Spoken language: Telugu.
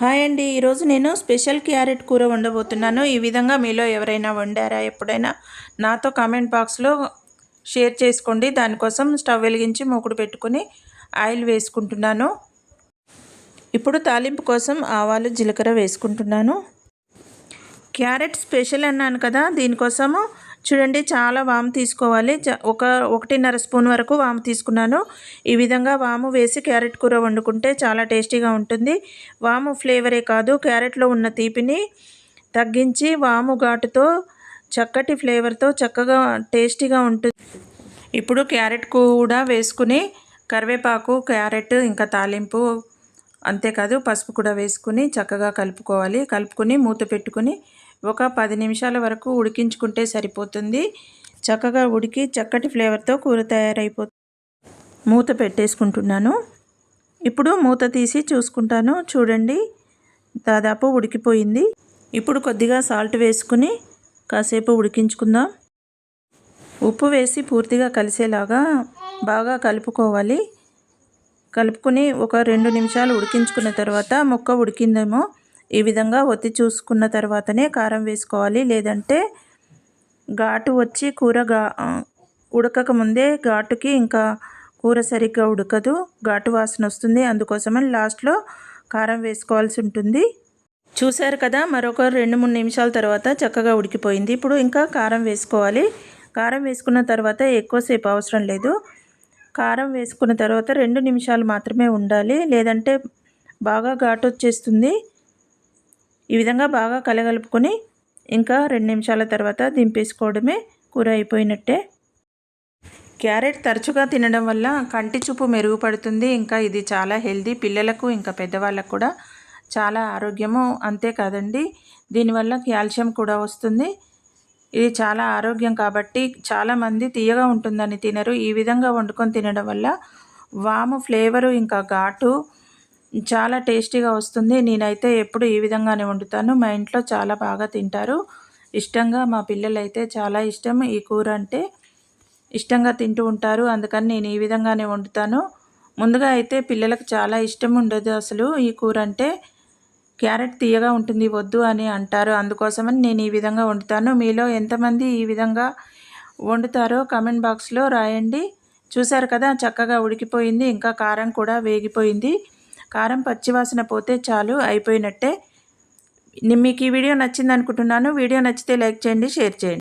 హాయ్ అండి. ఈరోజు నేను స్పెషల్ క్యారెట్ కూర వండబోతున్నాను. ఈ విధంగా మీలో ఎవరైనా వండారా? ఎప్పుడైనా నాతో కామెంట్ బాక్స్లో షేర్ చేసుకోండి. దానికోసం స్టవ్ వెలిగించి మూకుడు పెట్టుకుని ఆయిల్ వేసుకుంటున్నాను. ఇప్పుడు తాలింపు కోసం ఆవాలు జీలకర్ర వేసుకుంటున్నాను. క్యారెట్ స్పెషల్ అన్నాను కదా దీనికోసము చూడండి చాలా వాము తీసుకోవాలి. ఒక ఒకటిన్నర స్పూన్ వరకు వాము తీసుకున్నాను. ఈ విధంగా వాము వేసి క్యారెట్ కూర వండుకుంటే చాలా టేస్టీగా ఉంటుంది. వాము ఫ్లేవరే కాదు క్యారెట్లో ఉన్న తీపిని తగ్గించి వాము ఘాటుతో చక్కటి ఫ్లేవర్తో చక్కగా టేస్టీగా ఉంటుంది ఇప్పుడు క్యారెట్ కూడా వేసుకుని కరివేపాకు క్యారెట్ ఇంకా తాలింపు అంతేకాదు పసుపు కూడా వేసుకుని చక్కగా కలుపుకోవాలి. కలుపుకొని మూత పెట్టుకుని ఒక పది నిమిషాల వరకు ఉడికించుకుంటే సరిపోతుంది. చక్కగా ఉడికి చక్కటి ఫ్లేవర్తో కూర తయారైపోతుంది. మూత పెట్టేసుకుంటున్నాను. ఇప్పుడు మూత తీసి చూసుకుంటాను. చూడండి దాదాపు ఉడికిపోయింది. ఇప్పుడు కొద్దిగా సాల్ట్ వేసుకుని కాసేపు ఉడికించుకుందాం. ఉప్పు వేసి పూర్తిగా కలిసేలాగా బాగా కలుపుకోవాలి. కలుపుకొని ఒక రెండు నిమిషాలు ఉడికించుకున్న తర్వాత ముక్క ఉడికిందేమో. ఈ విధంగా ఒత్తి చూసుకున్న తర్వాతనే కారం వేసుకోవాలి. లేదంటే ఘాటు వచ్చి కూర గా ఉడకక ముందే ఘాటుకి ఇంకా కూర సరిగ్గా ఉడకదు. ఘాటు వాసన వస్తుంది. అందుకోసమని లాస్ట్లో కారం వేసుకోవాల్సి ఉంటుంది. చూశారు కదా మరొక రెండు మూడు నిమిషాల తర్వాత చక్కగా ఉడికిపోయింది. ఇప్పుడు ఇంకా కారం వేసుకోవాలి. కారం వేసుకున్న తర్వాత ఎక్కువసేపు అవసరం లేదు. కారం వేసుకున్న తర్వాత రెండు నిమిషాలు మాత్రమే ఉండాలి. లేదంటే బాగా ఘాటు వచ్చేస్తుంది. ఈ విధంగా బాగా కలగలుపుకొని ఇంకా రెండు నిమిషాల తర్వాత దింపేసుకోవడమే కూర అయిపోయినట్టే. క్యారెట్ తరచుగా తినడం వల్ల కంటి చూపు మెరుగుపడుతుంది. ఇంకా ఇది చాలా హెల్దీ. పిల్లలకు ఇంకా పెద్దవాళ్ళకు కూడా చాలా ఆరోగ్యము అంతేకాదండి దీనివల్ల కాల్షియం కూడా వస్తుంది. ఇది చాలా ఆరోగ్యం కాబట్టి చాలామంది తీయగా ఉంటుందని తినరు. ఈ విధంగా వండుకొని తినడం వల్ల వాము ఫ్లేవరు ఇంకా ఘాటు చాలా టేస్టీగా వస్తుంది. నేనైతే ఎప్పుడు ఈ విధంగానే వండుతాను. మా ఇంట్లో చాలా బాగా తింటారు. ఇష్టంగా మా పిల్లలైతే చాలా ఇష్టం. ఈ కూర అంటే ఇష్టంగా తింటూ ఉంటారు. అందుకని నేను ఈ విధంగానే వండుతాను. ముందుగా అయితే పిల్లలకు చాలా ఇష్టం ఉండదు అసలు. ఈ కూర అంటే క్యారెట్ తీయగా ఉంటుంది వద్దు అని అంటారు. అందుకోసమని నేను ఈ విధంగా వండుతాను. మీలో ఎంతమంది ఈ విధంగా వండుతారో కమెంట్ బాక్స్లో రాయండి. చూశారు కదా చక్కగా ఉడికిపోయింది. ఇంకా కారం కూడా వేగిపోయింది. కారం పచ్చివాసన పోతే చాలు అయిపోయినట్టే. మీకు ఈ వీడియో నచ్చింది అనుకుంటున్నాను వీడియో నచ్చితే లైక్ చేయండి షేర్ చేయండి.